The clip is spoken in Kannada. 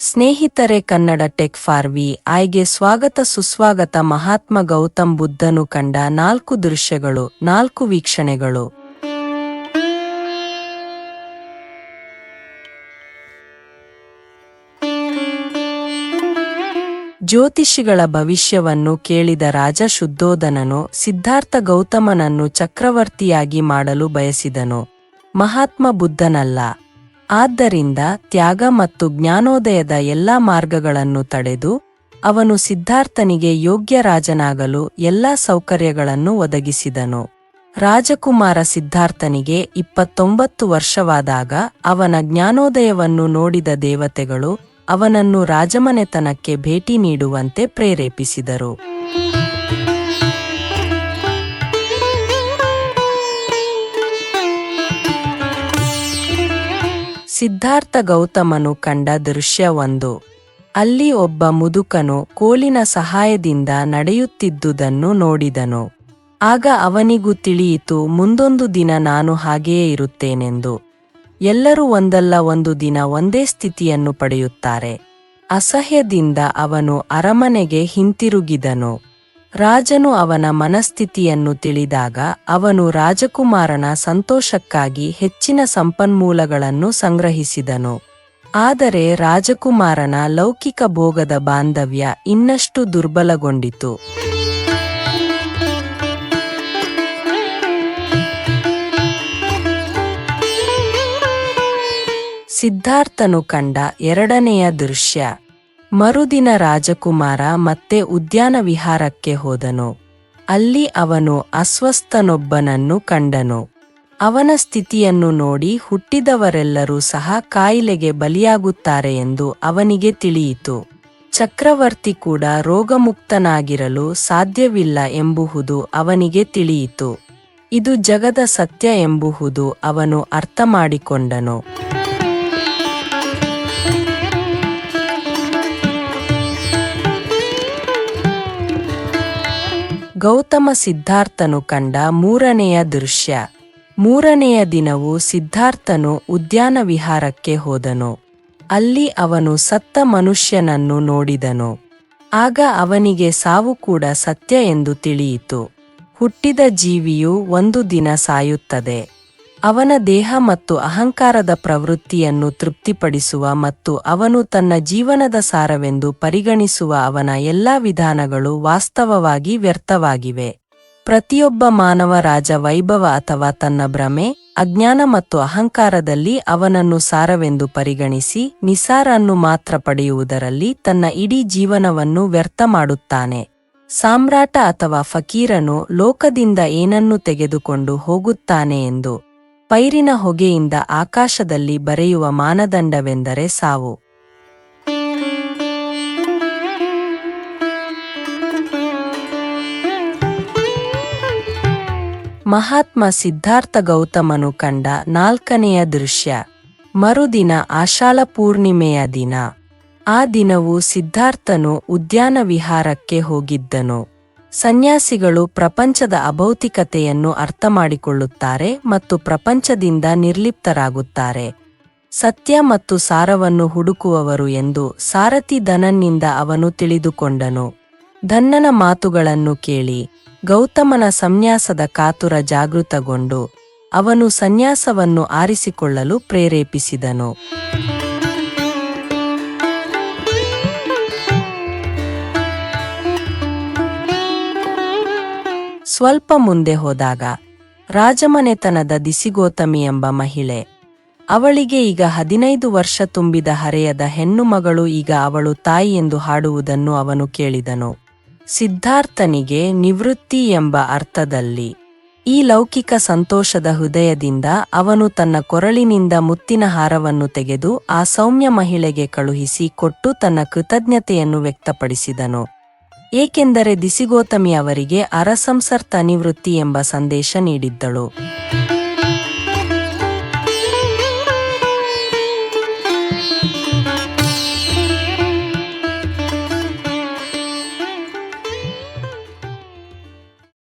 ಸ್ನೇಹಿತರೆ ಕನ್ನಡ ಟೆಕ್ ಫಾರ್ವಿ ಆಯ್ಗೆ ಸ್ವಾಗತ ಸುಸ್ವಾಗತ ಮಹಾತ್ಮ ಗೌತಮ್ ಬುದ್ಧನು ಕಂಡ ನಾಲ್ಕು ದೃಶ್ಯಗಳು, ನಾಲ್ಕು ವೀಕ್ಷಣೆಗಳು. ಜ್ಯೋತಿಷಿಗಳ ಭವಿಷ್ಯವನ್ನು ಕೇಳಿದ ರಾಜ ಶುದ್ಧೋಧನನು ಸಿದ್ಧಾರ್ಥ ಗೌತಮನನ್ನು ಚಕ್ರವರ್ತಿಯಾಗಿ ಮಾಡಲು ಬಯಸಿದನು. ಮಹಾತ್ಮ ಬುದ್ಧನಲ್ಲ. ಆದ್ದರಿಂದ ತ್ಯಾಗ ಮತ್ತು ಜ್ಞಾನೋದಯದ ಎಲ್ಲಾ ಮಾರ್ಗಗಳನ್ನು ತಡೆದು ಅವನು ಸಿದ್ಧಾರ್ಥನಿಗೆ ಯೋಗ್ಯ ರಾಜನಾಗಲು ಎಲ್ಲಾ ಸೌಕರ್ಯಗಳನ್ನು ಒದಗಿಸಿದನು. ರಾಜಕುಮಾರ ಸಿದ್ಧಾರ್ಥನಿಗೆ ಇಪ್ಪತ್ತೊಂಬತ್ತು ವರ್ಷವಾದಾಗ ಅವನ ಜ್ಞಾನೋದಯವನ್ನು ನೋಡಿದ ದೇವತೆಗಳು ಅವನನ್ನು ರಾಜಮನೆತನಕ್ಕೆ ಭೇಟಿ ನೀಡುವಂತೆ ಪ್ರೇರೇಪಿಸಿದರು. ಸಿದ್ಧಾರ್ಥ ಗೌತಮನು ಕಂಡ ದೃಶ್ಯವೊಂದು ಅಲ್ಲಿ ಒಬ್ಬ ಮುದುಕನು ಕೋಲಿನ ಸಹಾಯದಿಂದ ನಡೆಯುತ್ತಿದ್ದುದನ್ನು ನೋಡಿದನು. ಆಗ ಅವನಿಗೂ ತಿಳಿಯಿತು, ಮುಂದೊಂದು ದಿನ ನಾನು ಹಾಗೆಯೇ ಇರುತ್ತೇನೆಂದು. ಎಲ್ಲರೂ ಒಂದಲ್ಲ, ಒಂದು ದಿನ ಒಂದೇ ಸ್ಥಿತಿಯನ್ನು ಪಡೆಯುತ್ತಾರೆ. ಅಸಹ್ಯದಿಂದ ಅವನು ಅರಮನೆಗೆ ಹಿಂತಿರುಗಿದನು. ರಾಜನು ಅವನ ಮನಸ್ಥಿತಿಯನ್ನು ತಿಳಿದಾಗ ಅವನು ರಾಜಕುಮಾರನ ಸಂತೋಷಕ್ಕಾಗಿ ಹೆಚ್ಚಿನ ಸಂಪನ್ಮೂಲಗಳನ್ನು ಸಂಗ್ರಹಿಸಿದನು. ಆದರೆ ರಾಜಕುಮಾರನ ಲೌಕಿಕ ಭೋಗದ ಬಾಂಧವ್ಯ ಇನ್ನಷ್ಟು ದುರ್ಬಲಗೊಂಡಿತು. ಸಿದ್ಧಾರ್ಥನು ಕಂಡ ಎರಡನೆಯ ದೃಶ್ಯ. ಮರುದಿನ ರಾಜಕುಮಾರ ಮತ್ತೆ ಉದ್ಯಾನ ವಿಹಾರಕ್ಕೆ ಹೋದನು. ಅಲ್ಲಿ ಅವನು ಅಸ್ವಸ್ಥನೊಬ್ಬನನ್ನು ಕಂಡನು. ಅವನ ಸ್ಥಿತಿಯನ್ನು ನೋಡಿ ಹುಟ್ಟಿದವರೆಲ್ಲರೂ ಸಹ ಕಾಯಿಲೆಗೆ ಬಲಿಯಾಗುತ್ತಾರೆ ಎಂದು ಅವನಿಗೆ ತಿಳಿಯಿತು. ಚಕ್ರವರ್ತಿ ಕೂಡ ರೋಗಮುಕ್ತನಾಗಿರಲು ಸಾಧ್ಯವಿಲ್ಲ ಎಂಬುವುದು ಅವನಿಗೆ ತಿಳಿಯಿತು. ಇದು ಜಗದ ಸತ್ಯ ಎಂಬುವುದು ಅವನು ಅರ್ಥ ಗೌತಮ ಸಿದ್ಧಾರ್ಥನು ಕಂಡ ಮೂರನೆಯ ದೃಶ್ಯ. ಮೂರನೆಯ ದಿನವು ಸಿದ್ಧಾರ್ಥನು ಉದ್ಯಾನ ವಿಹಾರಕ್ಕೆ ಹೋದನು. ಅಲ್ಲಿ ಅವನು ಸತ್ತ ಮನುಷ್ಯನನ್ನು ನೋಡಿದನು. ಆಗ ಅವನಿಗೆ ಸಾವು ಕೂಡ ಸತ್ಯ ಎಂದು ತಿಳಿಯಿತು. ಹುಟ್ಟಿದ ಜೀವಿಯು ಒಂದು ದಿನ ಸಾಯುತ್ತದೆ. ಅವನ ದೇಹ ಮತ್ತು ಅಹಂಕಾರದ ಪ್ರವೃತ್ತಿಯನ್ನು ತೃಪ್ತಿಪಡಿಸುವ ಮತ್ತು ಅವನು ತನ್ನ ಜೀವನದ ಸಾರವೆಂದು ಪರಿಗಣಿಸುವ ಅವನ ಎಲ್ಲಾ ವಿಧಾನಗಳು ವಾಸ್ತವವಾಗಿ ವ್ಯರ್ಥವಾಗಿವೆ. ಪ್ರತಿಯೊಬ್ಬ ಮಾನವ ರಾಜ ವೈಭವ ಅಥವಾ ತನ್ನ ಭ್ರಮೆ, ಅಜ್ಞಾನ ಮತ್ತು ಅಹಂಕಾರದಲ್ಲಿ ಅವನನ್ನು ಸಾರವೆಂದು ಪರಿಗಣಿಸಿ ನಿಸಾರನ್ನು ಮಾತ್ರ ಪಡೆಯುವುದರಲ್ಲಿ ತನ್ನ ಇಡೀ ಜೀವನವನ್ನು ವ್ಯರ್ಥ ಮಾಡುತ್ತಾನೆ. ಸಾಮ್ರಾಟ ಅಥವಾ ಫಕೀರನು ಲೋಕದಿಂದ ಏನನ್ನು ತೆಗೆದುಕೊಂಡು ಹೋಗುತ್ತಾನೆ ಎಂದು ಪೈರಿನ ಹೊಗೆಯಿಂದ ಆಕಾಶದಲ್ಲಿ ಬರೆಯುವ ಮಾನದಂಡವೆಂದರೆ ಸಾವು. ಮಹಾತ್ಮ ಸಿದ್ಧಾರ್ಥ ಗೌತಮನು ಕಂಡ ನಾಲ್ಕನೆಯ ದೃಶ್ಯ. ಮರುದಿನ ಆಷಾಢ ಪೂರ್ಣಿಮೆಯ ದಿನ. ಆ ದಿನವು ಸಿದ್ಧಾರ್ಥನು ಉದ್ಯಾನ ವಿಹಾರಕ್ಕೆ ಹೋಗಿದ್ದನು. ಸನ್ಯಾಸಿಗಳು ಪ್ರಪಂಚದ ಅಭೌತಿಕತೆಯನ್ನು ಅರ್ಥಮಾಡಿಕೊಳ್ಳುತ್ತಾರೆ ಮತ್ತು ಪ್ರಪಂಚದಿಂದ ನಿರ್ಲಿಪ್ತರಾಗುತ್ತಾರೆ. ಸತ್ಯ ಮತ್ತು ಸಾರವನ್ನು ಹುಡುಕುವವರು ಎಂದು ಸಾರಥಿ ಧನನ್ನಿಂದ ಅವನು ತಿಳಿದುಕೊಂಡನು. ಧನ್ನನ ಮಾತುಗಳನ್ನು ಕೇಳಿ, ಗೌತಮನ ಸಂನ್ಯಾಸದ ಕಾತುರ ಜಾಗೃತಗೊಂಡು, ಅವನು ಸನ್ಯಾಸವನ್ನು ಆರಿಸಿಕೊಳ್ಳಲು ಪ್ರೇರೇಪಿಸಿದನು. ಸ್ವಲ್ಪ ಮುಂದೆ ಹೋದಾಗ, ರಾಜಮನೆತನದ ದಿಸಿಗೋತಮಿ ಎಂಬ ಮಹಿಳೆ, ಅವಳಿಗೆ ಈಗ ಹದಿನೈದು ವರ್ಷ ತುಂಬಿದ ಹರೆಯದ ಹೆಣ್ಣು ಮಗಳು ಈಗ ಅವಳು ತಾಯಿ ಎಂದು ಹಾಡುವುದನ್ನು ಅವನು ಕೇಳಿದನು. ಸಿದ್ಧಾರ್ಥನಿಗೆ ನಿವೃತ್ತಿ ಎಂಬ ಅರ್ಥದಲ್ಲಿ, ಈ ಲೌಕಿಕ ಸಂತೋಷದ ಹೃದಯದಿಂದ ಅವನು ತನ್ನ ಕೊರಳಿನಿಂದ ಮುತ್ತಿನ ಹಾರವನ್ನು ತೆಗೆದು ಆ ಸೌಮ್ಯ ಮಹಿಳೆಗೆ ಕಳುಹಿಸಿ ಕೊಟ್ಟು ತನ್ನ ಕೃತಜ್ಞತೆಯನ್ನು ವ್ಯಕ್ತಪಡಿಸಿದನು. ಏಕೆಂದರೆ ದಿಸಿಗೋತಮಿ ಅವರಿಗೆ ಅರಸಂಸರ್ತ ನಿವೃತ್ತಿ ಎಂಬ ಸಂದೇಶ ನೀಡಿದ್ದಳು.